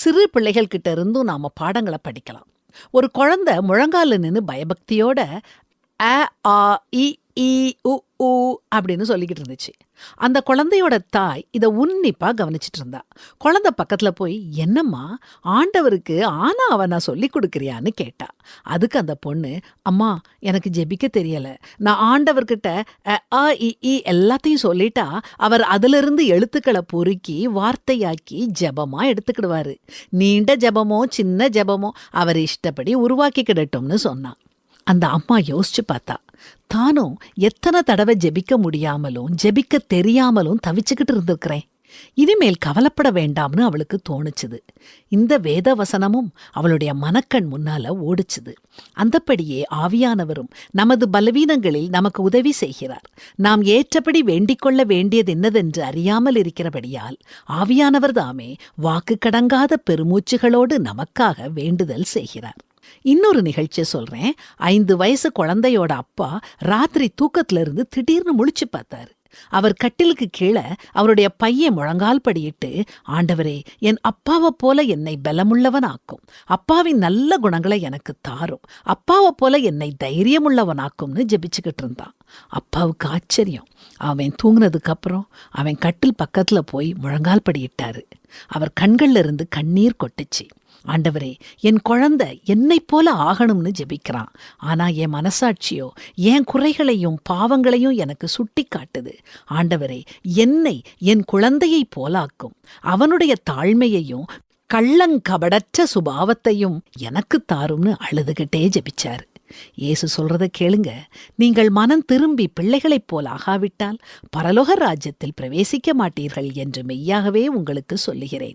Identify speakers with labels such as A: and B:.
A: சிறு பிள்ளைகள் கிட்ட இருந்தும் நாம பாடங்களை படிக்கலாம். ஒரு குழந்தை முழங்கால நின்னு பயபக்தியோட அ ஆ இ ஈ உ ஊ அப்படின்னு சொல்லிக்கிட்டு இருந்துச்சு. அந்த குழந்தையோட தாய் இதை உன்னிப்பா கவனிச்சிட்டு இருந்தா. குழந்தை பக்கத்துல போய் என்னம்மா ஆண்டவருக்கு ஆனா அவனா சொல்லி கொடுக்குறியான்னு கேட்டா. அதுக்கு அந்த பொண்ணு அம்மா எனக்கு ஜெபிக்க தெரியல. நான் ஆண்டவர்கிட்ட அ, இ எல்லாத்தையும் சொல்லிட்டா அவர் அதிலிருந்து எழுத்துக்களை பொறுக்கி வார்த்தையாக்கி ஜெபமா எடுத்துக்கிடுவாரு. நீண்ட ஜெபமோ சின்ன ஜெபமோ அவர் இஷ்டப்படி உருவாக்கிக்கிடட்டும்னு சொன்னான் அந்த அம்மா யோசிச்சு பார்த்தா தானும் எத்தனை தடவை ஜெபிக்க முடியாமலும் ஜெபிக்க தெரியாமலும் தவிச்சுக்கிட்டு இருந்திருக்கிறேன். இனிமேல் கவலைப்பட வேண்டாம்னு அவளுக்கு தோணுச்சுது. இந்த வேத வசனமும் அவளுடைய மனக்கண் முன்னால ஓடிச்சுது. அந்தப்படியே ஆவியானவரும் நமது பலவீனங்களில் நமக்கு உதவி செய்கிறார். நாம் ஏற்றபடி வேண்டிக் கொள்ள வேண்டியது என்னதென்று அறியாமல் இருக்கிறபடியால் ஆவியானவர் தாமே வாக்கு கடங்காத பெருமூச்சுகளோடு நமக்காக வேண்டுதல் செய்கிறார். இன்னொரு நிகழ்ச்சியை சொல்றேன். ஐந்து வயசு குழந்தையோட அப்பா ராத்திரி தூக்கத்துல இருந்து திடீர்னு முழிச்சு பார்த்தாரு. அவர் கட்டிலுக்கு கீழே அவருடைய பையன் முழங்கால் படியிட்டு ஆண்டவரே என் அப்பாவை போல என்னை பலமுள்ளவனாக்கும். அப்பாவின் நல்ல குணங்களை எனக்கு தாரும். அப்பாவை போல என்னை தைரியமுள்ளவனாக்கும்னு ஜெபிச்சுக்கிட்டு இருந்தான். அப்பாவுக்கு ஆச்சரியம். அவன் தூங்குனதுக்கு அப்புறம் அவன் கட்டில் பக்கத்துல போய் முழங்கால் படியிட்டாரு. அவர் கண்கள்ல இருந்து கண்ணீர் கொட்டுச்சு. ஆண்டவரே என் குழந்தை என்னைப் போல ஆகணும்னு ஜெபிக்கிறான். ஆனா என் மனசாட்சியோ என் குறைகளையும் பாவங்களையும் எனக்கு சுட்டி காட்டுது ஆண்டவரே என்னை என் குழந்தையைப் போலாக்கும். அவனுடைய தாழ்மையையும் கள்ளங்கபடற்ற சுபாவத்தையும் எனக்கு தாரும்னு அழுதுகிட்டே ஜெபிச்சாரு. இயேசு சொல்றத கேளுங்க. நீங்கள் மனம் திரும்பி பிள்ளைகளைப் போல் ஆகாவிட்டால் பரலோக ராஜ்யத்தில் பிரவேசிக்க மாட்டீர்கள் என்று மெய்யாகவே உங்களுக்கு சொல்லுகிறேன்.